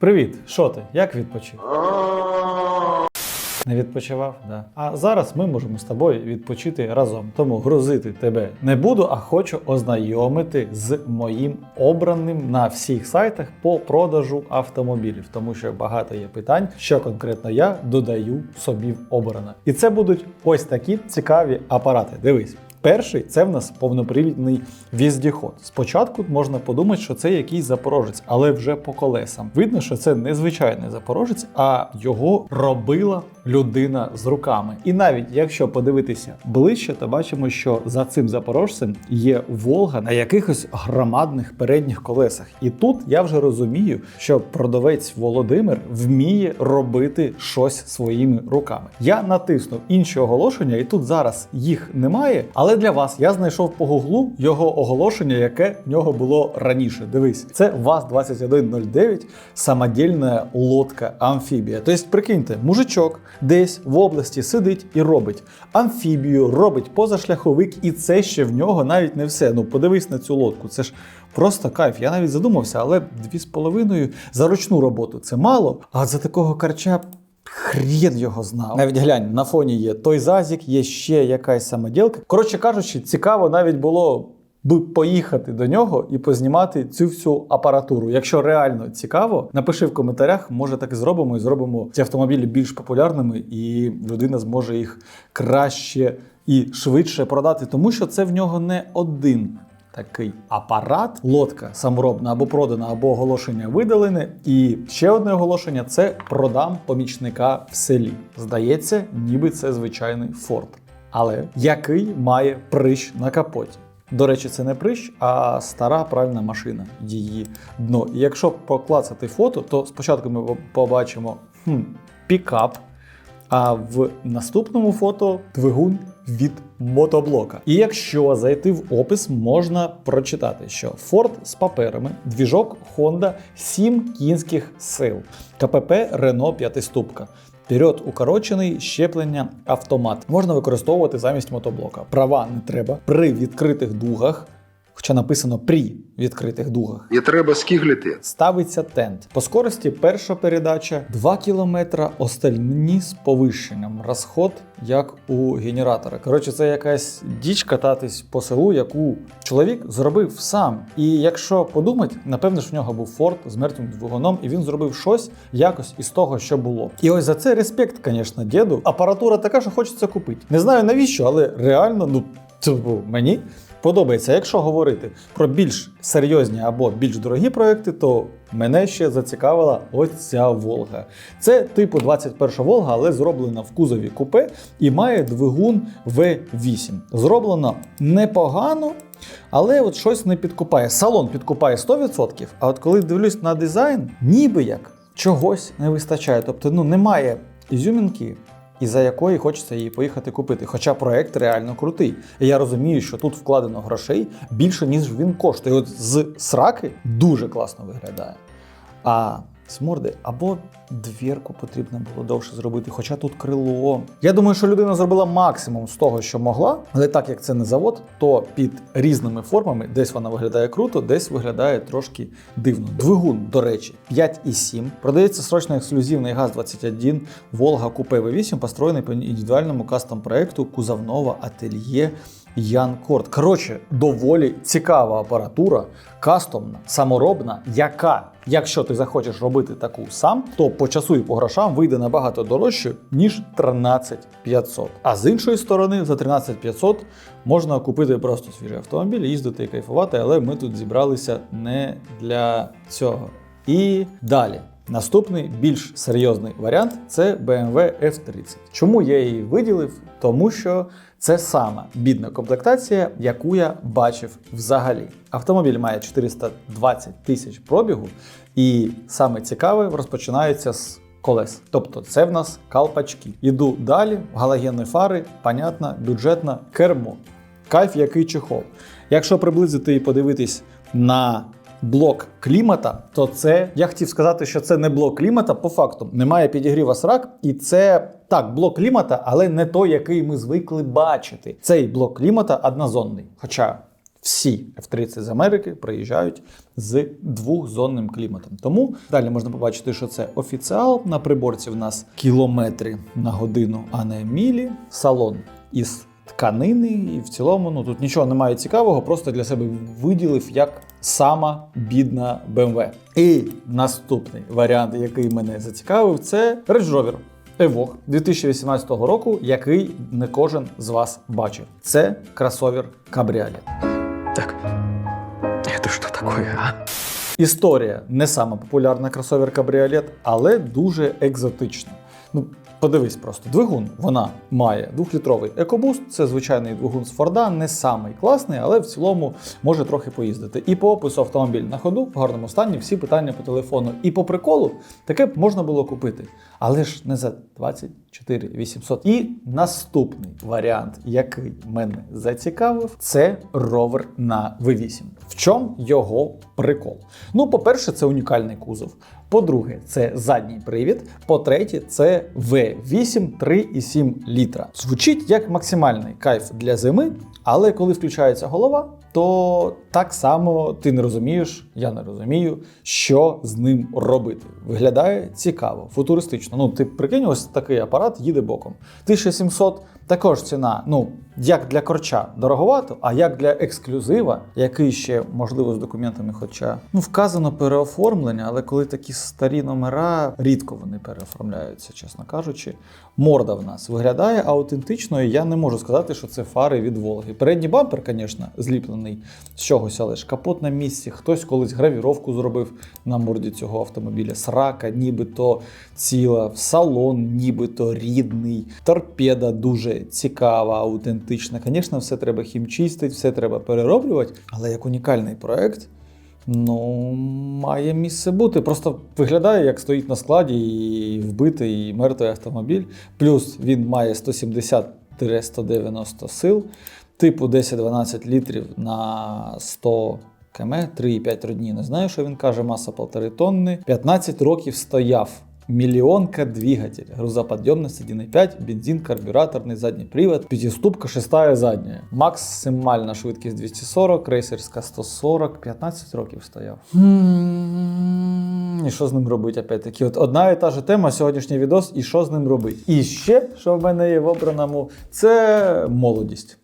Привіт, що ти? Як відпочив? Не відпочивав? Да. А зараз ми можемо з тобою відпочити разом. Тому грузити тебе не буду, а хочу ознайомити з моїм обраним на всіх сайтах по продажу автомобілів, тому що багато є питань, що конкретно я додаю собі в обране. І це будуть ось такі цікаві апарати. Дивись. Перший це в нас повнопривідний віздіход. Спочатку можна подумати, що це якийсь запорожець, але вже по колесам. Видно, що це не звичайний запорожець, а його робила людина з руками. І навіть якщо подивитися ближче, то бачимо, що за цим запорожцем є Волга на якихось громадних передніх колесах. І тут я вже розумію, що продавець Володимир вміє робити щось своїми руками. Я натиснув інші оголошення, і тут зараз їх немає. Але для вас я знайшов по гуглу його оголошення, яке в нього було раніше. Дивись, це ВАЗ-2109, самодільна лодка амфібія. Тобто, прикиньте, мужичок десь в області сидить і робить амфібію, робить позашляховик, і це ще в нього навіть не все. Ну подивись на цю лодку. Це ж просто кайф. Я навіть задумався, але дві з половиною за ручну роботу це мало. А за такого карча. Хрін його знав. Навіть глянь, на фоні є той зазік, є ще якась самоділка. Коротше кажучи, цікаво навіть було би поїхати до нього і познімати цю всю апаратуру. Якщо реально цікаво, напиши в коментарях, може так і зробимо, і зробимо ці автомобілі більш популярними, і людина зможе їх краще і швидше продати, тому що це в нього не один такий апарат, лодка саморобна або продана, або оголошення видалене. І ще одне оголошення це продам помічника в селі. Здається, ніби це звичайний форт. Але який має прищ на капоті. До речі, це не прищ, а стара пральна машина, її дно. І якщо поклацати фото, то спочатку ми побачимо хм, пікап, а в наступному фото двигун від мотоблока. І якщо зайти в опис, можна прочитати, що Ford з паперами, двіжок Honda 7 кінських сил, КПП Renault 5 ступка. Вперед укорочений щеплення автомат можна використовувати замість мотоблока. Права не треба при відкритих дугах. Хоча написано при відкритих дугах. Не треба скиглити. Ставиться тент. По скорості перша передача 2 км, остальні з повищенням. Розход як у генератора. Коротше, це якась діч кататись по селу, яку чоловік зробив сам. І якщо подумати, напевно ж в нього був форт з мертвим двигуном, і він зробив щось якось із того, що було. І ось за це респект, звісно, діду. Апаратура така, що хочеться купити. Не знаю навіщо, але реально, ну мені. Подобається, якщо говорити про більш серйозні або більш дорогі проекти, то мене ще зацікавила ось ця Волга. Це типу 21 Волга, але зроблена в кузові купе і має двигун V8. Зроблено непогано, але от щось не підкупає. Салон підкупає 100%, а от коли дивлюсь на дизайн, ніби як чогось не вистачає. Тобто, ну немає ізюмінки і за якої хочеться її поїхати купити. Хоча проект реально крутий. І я розумію, що тут вкладено грошей більше, ніж він коштує. От з сраки дуже класно виглядає. А з морди або двірку потрібно було довше зробити, хоча тут крило. Я думаю, що людина зробила максимум з того, що могла, але так як це не завод, то під різними формами десь вона виглядає круто, десь виглядає трошки дивно. Двигун, до речі, 5,7. Продається срочно ексклюзивний ГАЗ-21 Волга Купе V8, построєний по індивідуальному кастом проекту кузовного ательє Ян Корт. Коротше, доволі цікава апаратура, кастомна, саморобна, яка, якщо ти захочеш робити таку сам, то по часу і по грошам вийде набагато дорожче, ніж 13500. А з іншої сторони, за 13500 можна купити просто свіжий автомобіль, їздити і кайфувати, але ми тут зібралися не для цього. І далі. Наступний більш серйозний варіант це BMW F30. Чому я її виділив? Тому що це сама бідна комплектація, яку я бачив взагалі. Автомобіль має 420 тисяч пробігу, і саме цікаве розпочинається з колес. Тобто це в нас калпачки. Іду далі, галогенні фари, понятна, бюджетна кермо. Кайф, який чехол. Якщо приблизити і подивитись на блок клімата, то це я хотів сказати, що це не блок клімата. По факту немає підігріва срак, і це так, блок клімата, але не той, який ми звикли бачити. Цей блок клімата однозонний. Хоча всі F-30 з Америки приїжджають з двохзонним кліматом. Тому далі можна побачити, що це офіціал. На приборці в нас кілометри на годину, а не мілі. Салон із тканини, і в цілому ну тут нічого немає цікавого, просто для себе виділив як сама бідна BMW. І наступний варіант, який мене зацікавив, це Range Rover. Evoque 2018 року, який не кожен з вас бачив. Це кросовер кабріолет. Так, это что такое, а? Історія не сама популярна кросовер кабріолет, але дуже екзотична. Ну, подивись просто, двигун вона має двохлітровий екобуст. Це звичайний двигун з Форда, не самий класний, але в цілому може трохи поїздити. І по опису автомобіль на ходу в гарному стані, всі питання по телефону. І по приколу таке б можна було купити. Але ж не за 24 800. І наступний варіант, який мене зацікавив, це ровер на V8. В чому його прикол? Ну, по-перше, це унікальний кузов. По-друге, це задній привід. По-третє, це V8 3,7 літра. Звучить як максимальний кайф для зими, але коли включається голова, то так само ти не розумієш, я не розумію, що з ним робити. Виглядає цікаво, футуристично. Ну, ти прикинь, ось такий апарат їде боком. 1700 також ціна, ну, як для корча дороговато, а як для ексклюзива, який ще можливо з документами, хоча ну вказано переоформлення, але коли такі старі номера, рідко вони переоформляються, чесно кажучи. Морда в нас виглядає аутентично, і я не можу сказати, що це фари від Волги. Передній бампер, звісно, зліплений з чогось, але ж капот на місці. Хтось колись гравіровку зробив на морді цього автомобіля. Срака, нібито ціла, салон, нібито рідний, торпеда дуже цікава, аутентична. Звісно, все треба хімчистити, все треба перероблювати, але як унікальний проект. Ну, має місце бути. Просто виглядає, як стоїть на складі і вбитий і мертвий автомобіль. Плюс він має 170-190 сил, типу 10-12 літрів на 100 км, 3,5 родні. Не знаю, що він каже, маса 1,5 тонни. 15 років стояв. Миллионка двигатель, грузоподъемность 1.5, бензин, карбюраторний задній привод, п'ятиступка, шестая задня. Максимальна швидкість 240, рейсерська 140, 15 років стояв. І що з ним робити? Опять-таки, от одна і та ж тема, сьогоднішній відос, і що з ним робити. І ще, що в мене є в обраному, це молодість.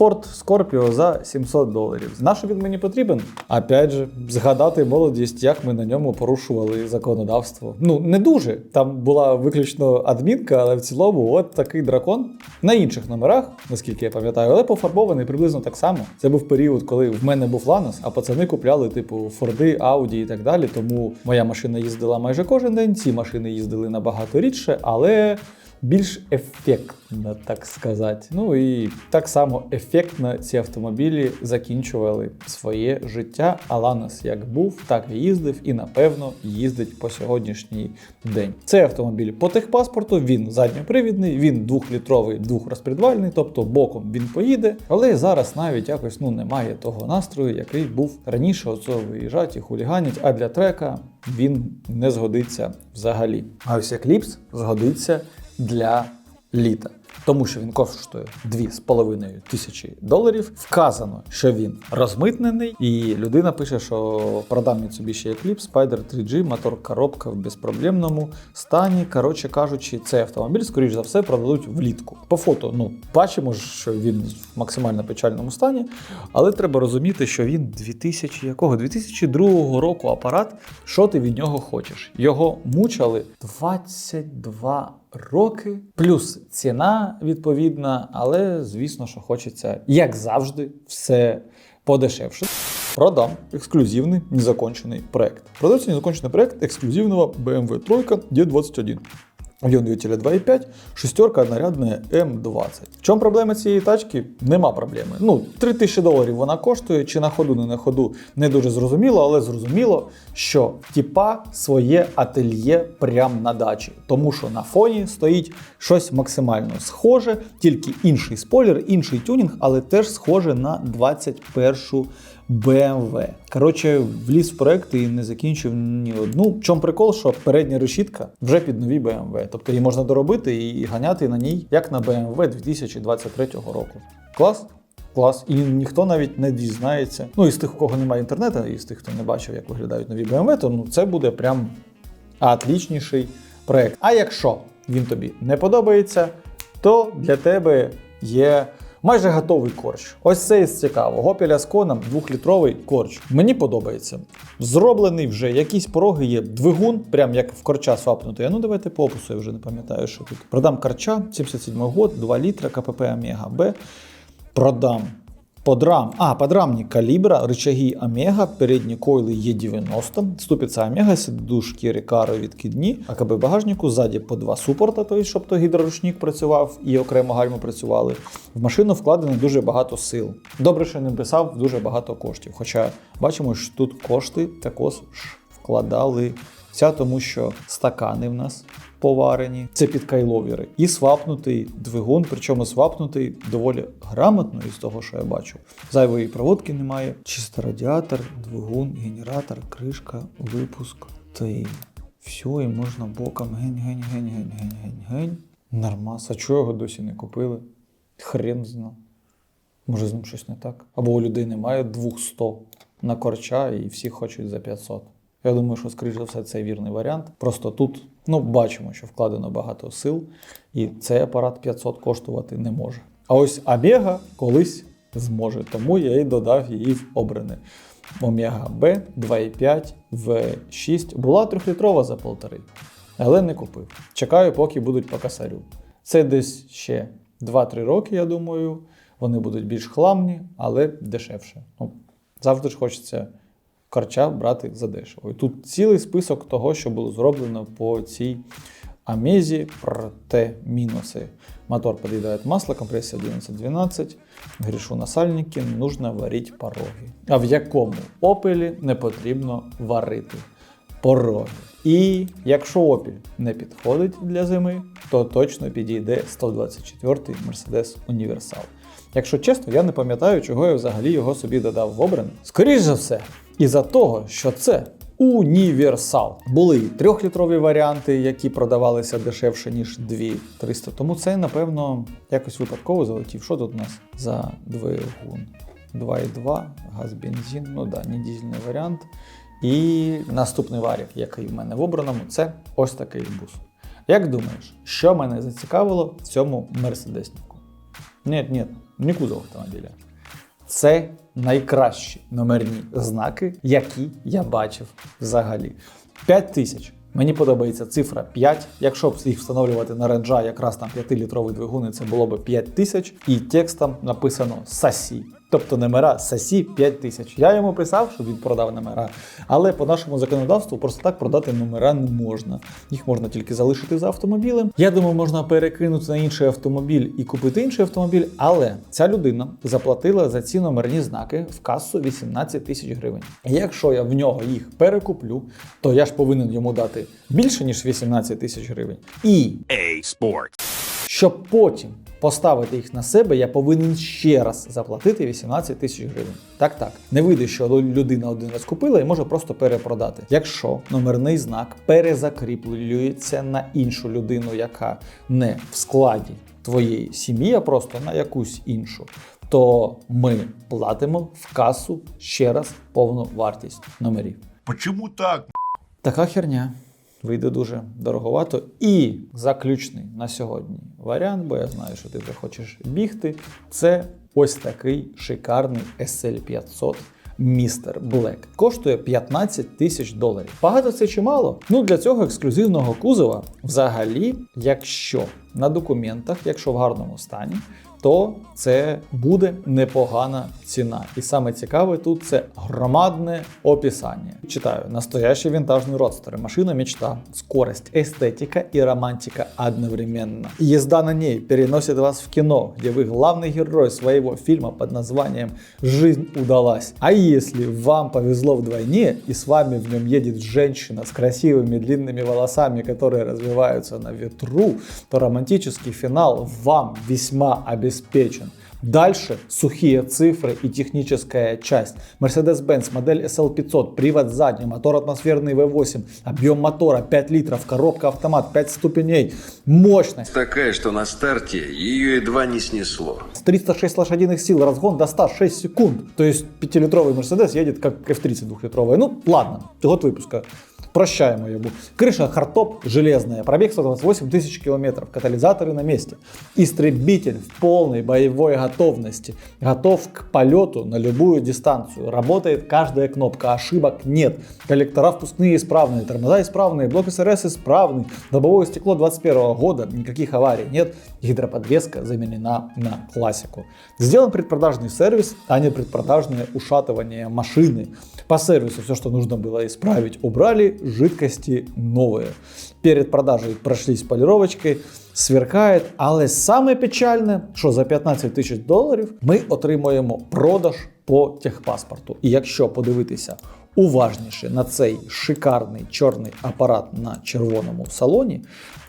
Ford Scorpio за 700 доларів. На що він мені потрібен? Опять же, згадати молодість, як ми на ньому порушували законодавство. Ну, не дуже. Там була виключно адмінка, але в цілому, от такий дракон на інших номерах, наскільки я пам'ятаю, але пофарбований приблизно так само. Це був період, коли в мене був Ланос, а пацани купляли, типу, Форди, Ауді і так далі. Тому моя машина їздила майже кожен день. Ці машини їздили набагато рідше, але більш ефектно, так сказати. Ну і так само ефектно ці автомобілі закінчували своє життя. А Ланос як був, так і їздив, і напевно їздить по сьогоднішній день. Цей автомобіль по техпаспорту, він задньопривідний, він двохлітровий, двохрозпредвальний, тобто боком він поїде. Але зараз навіть якось ну немає того настрою, який був раніше. Оцього виїжджати і хуліганять. А для трека він не згодиться взагалі. А ось Eclipse згодиться для літа. Тому що він коштує 2,5 тисячі доларів. Вказано, що він розмитнений, і людина пише, що продам Mitsubishi Eclipse Spider 3G, мотор коробка в безпроблемному стані. Коротше кажучи, цей автомобіль, скоріш за все, продадуть влітку. По фото, ну бачимо, що він в максимально печальному стані, але треба розуміти, що він 2000 якого 2002 року апарат. Що ти від нього хочеш? Його мучили 22 роки, плюс ціна відповідна, але звісно, що хочеться, як завжди, все подешевше. Продам ексклюзивний незакончений проект. Продается незаконченный проект ексклюзивного BMW 3 D21. Об'єм двигателя 2,5, шестерка однорядна М20. В чому проблема цієї тачки? Нема проблеми. Ну, 3 тисячі доларів вона коштує, чи на ходу, не на ходу, не дуже зрозуміло, але зрозуміло, що типа своє ательє прямо на дачі. Тому що на фоні стоїть щось максимально схоже, тільки інший спойлер, інший тюнінг, але теж схоже на 21 BMW. Коротше, вліз в проект і не закінчив ні одну. В чому прикол, що передня решітка вже під нові BMW. Тобто її можна доробити і ганяти на ній, як на BMW 2023 року. Клас? Клас. І ніхто навіть не дізнається. Ну, і з тих, у кого немає інтернету, і з тих, хто не бачив, як виглядають нові BMW, то ну, це буде прям отлічніший проект. А якщо він тобі не подобається, то для тебе є майже готовий корч. Ось це із цікавого. Opel з 2-літровий корч. Мені подобається. Зроблений вже, якісь пороги є. Двигун, прям як в корча свапнутий. А ну давайте по опису, я вже не пам'ятаю, що тут. Продам корча, 77 год, 2 літра, КПП Омега Б. Продам Подрам, а, подрамник калибра, рычаги Омега, передні койли Е90, ступиця Омега, сидушки Рекаро відкидні, АКБ багажнику, ззаді по два супорта, тобто, щоб то гідроручник працював і окремо гальми працювали. В машину вкладено дуже багато сил. Добре, що не писав дуже багато коштів. Хоча бачимо, що тут кошти також вкладали вся, тому що стакани в нас поварені, це підкайловіри, і свапнутий двигун, причому свапнутий доволі грамотно із того, що я бачу. Зайвої проводки немає. Чисто радіатор, двигун, генератор, кришка, випуск. Та й все, і можна боком гень, гень, гень, гень, гень, гень, гень. Нормас. А чого його досі не купили? Хрен зна. Може, з ним щось не так. Або у людей немає 200 на корча, і всі хочуть за 500. Я думаю, що, скоріш за все, це вірний варіант. Просто тут ну, бачимо, що вкладено багато сил, і цей апарат 500 коштувати не може. А ось Омега колись зможе, тому я і додав її в обране. Омега Б 2,5 В6 була трьохлітрова за полтори, але не купив. Чекаю, поки будуть по косарю. Це десь ще 2-3 роки, я думаю. Вони будуть більш хламні, але дешевше. Ну, завжди ж хочеться корча брати задешево. І тут цілий список того, що було зроблено по цій Амезі, проте мінуси. Мотор подъедает масло, компрессия 11-12, грішу на сальники, нужно варити пороги. А в якому опелі не потрібно варити пороги. І якщо опіль не підходить для зими, то точно підійде 124-й Mercedes Universal. Якщо чесно, я не пам'ятаю, чого я взагалі його собі додав в обран. Скоріше за все, із-за того, що це універсал. Були і трьохлітрові варіанти, які продавалися дешевше, ніж 2300. Тому це, напевно, якось випадково залетів. Що тут у нас за двигун? 2,2, газ, бензин, ну да, не дізельний варіант. І наступний варік, який в мене в обраному, це ось такий бус. Як думаєш, що мене зацікавило в цьому мерседеснику? Ні, ні, не кузов автомобіля. Це найкращі номерні знаки, які я бачив взагалі. 5 тисяч. Мені подобається цифра 5. Якщо б їх встановлювати на ренджа, якраз там 5-літровий двигун, це було б 5 тисяч. І текстом написано Сасі. Тобто номера Сасі 5 тисяч. Я йому писав, щоб він продав номера. Але по нашому законодавству просто так продати номера не можна. Їх можна тільки залишити за автомобілем. Я думаю, можна перекинути на інший автомобіль і купити інший автомобіль. Але ця людина заплатила за ці номерні знаки в касу 18 тисяч гривень. І якщо я в нього їх перекуплю, то я ж повинен йому дати більше ніж 18 тисяч гривень. І A Sport. щоб потім поставити їх на себе, я повинен ще раз заплатити 18 тисяч гривень. Так, так. Не вийде, що людина один раз купила і може просто перепродати. Якщо номерний знак перезакріплюється на іншу людину, яка не в складі твоєї сім'ї, а просто на якусь іншу. То ми платимо в касу ще раз повну вартість номерів. Почему так? Така херня. Вийде дуже дороговато. І заключний на сьогодні варіант, бо я знаю, що ти вже хочеш бігти. Це ось такий шикарний SL500 Містер Black. Коштує 15 тисяч доларів. Багато це чи мало? Ну для цього ексклюзивного кузова, взагалі, якщо на документах, якщо в гарному стані, то це буде непогана ціна. І саме цікаве тут це громадне описання. Читаю: настоящий винтажный родстер, машина мечта, скорость, эстетика и романтика одновременно. Езда на ней переносит вас в кино, где вы главный герой своего фильма под названием «Жизнь удалась». А если вам повезло вдвойне, и с вами в нем едет женщина с красивыми длинными волосами, которые развиваются на ветру, то романтический финал вам весьма обеспечен. Дальше сухие цифры и техническая часть. Mercedes-Benz модель SL500, привод задний, мотор атмосферный V8, объем мотора 5 литров, коробка автомат 5 ступеней, мощность Такая, что на старте ее едва не снесло. с 306 лошадиных сил, разгон до 106 секунд. То есть 5-литровый Mercedes едет как F30 двухлитровая. Ну, ладно, год выпуска. Прощаем ее. Крыша хардтоп железная, пробег 128 тысяч километров, катализаторы на месте. Истребитель в полной боевой готовности, готов к полету на любую дистанцию. Работает каждая кнопка, ошибок нет. Коллектора впускные исправные, тормоза исправные, блок СРС исправный, лобовое стекло 21 года, никаких аварий нет. Гидроподвеска заменена на классику. Сделан предпродажный сервис, а не предпродажное ушатывание машины. По сервису все, что нужно было исправить, убрали, жидкости новые. Перед продажею прошлись полировочкой, сверкає. Але саме печальне, що за 15 тисяч доларів ми отримуємо продаж по техпаспорту. І якщо подивитися уважніше на цей шикарний чорний апарат на червоному салоні,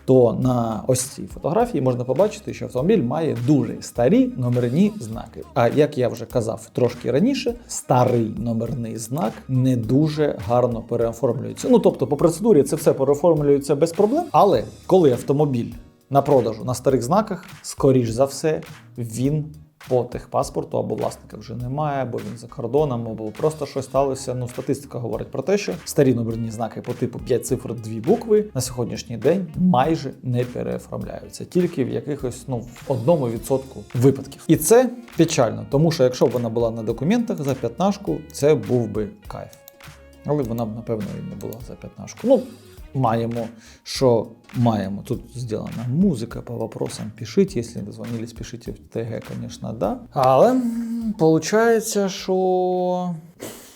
то на ось цій фотографії можна побачити, що автомобіль має дуже старі номерні знаки. А як я вже казав трошки раніше, старий номерний знак не дуже гарно переоформлюється. Ну тобто, по процедурі це все переоформлюється без проблем. Але коли автомобіль на продажу на старих знаках, скоріш за все, він по техпаспорту або власника вже немає, або він за кордоном, або просто щось сталося. Ну, статистика говорить про те, що старі номерні знаки по типу 5 цифр, 2 букви на сьогоднішній день майже не переоформляються, тільки в якихось ну в одному відсотку випадків. І це печально, тому що якщо б вона була на документах за п'ятнашку, це був би кайф. Але вона б, напевно, і не була за п'ятнашку. Ну, маємо, що маємо. Тут зроблена музика по вопросам. Пишіть, якщо не дозвонились, пишіть в ТГ, звісно, да. Але виходить, що.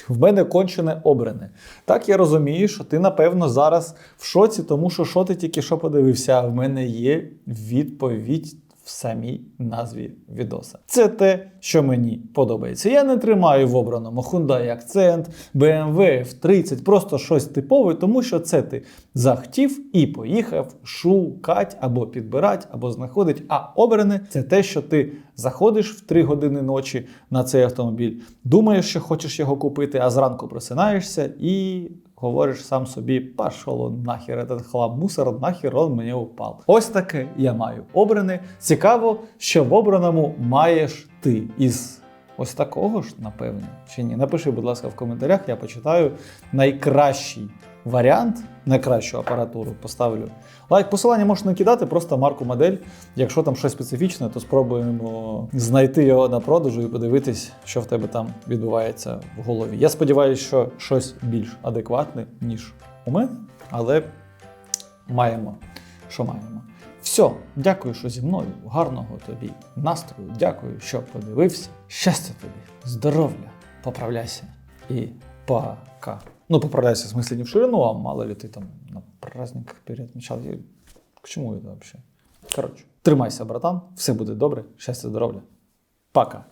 В мене кончене обране. Так я розумію, що ти, напевно, зараз в шоці, тому що що ти тільки що подивився, в мене є відповідь в самій назві відоса. Це те, що мені подобається. Я не тримаю в обраному Hyundai Accent, BMW F30, просто щось типове, тому що це ти захотів і поїхав шукати або підбирати, або знаходити. А обране це те, що ти заходиш в 3 години ночі на цей автомобіль, думаєш, що хочеш його купити, а зранку просинаєшся і говориш сам собі, пошел нахер, этот хлам мусор, нахер он мені упав. Ось таке я маю обране. Цікаво, що в обраному маєш ти із ось такого ж, напевне, чи ні. Напиши, будь ласка, в коментарях, я почитаю найкращий варіант, найкращу апаратуру поставлю. Лайк, посилання можеш накидати, просто марку модель. Якщо там щось специфічне, то спробуємо знайти його на продажу і подивитись, що в тебе там відбувається в голові. Я сподіваюся, що щось більш адекватне, ніж у мене, але маємо, що маємо. Все, дякую, що зі мною. Гарного тобі настрою. Дякую, що подивився. Щастя тобі, здоров'я, поправляйся і пока. Ну, поправляйся, в смысле, не в ширину, а мало ли ты там на праздник переотмечал. Я- К чему это вообще? Короче, тримайся, братан, все буде добре, щастя, здоров'я. Пока.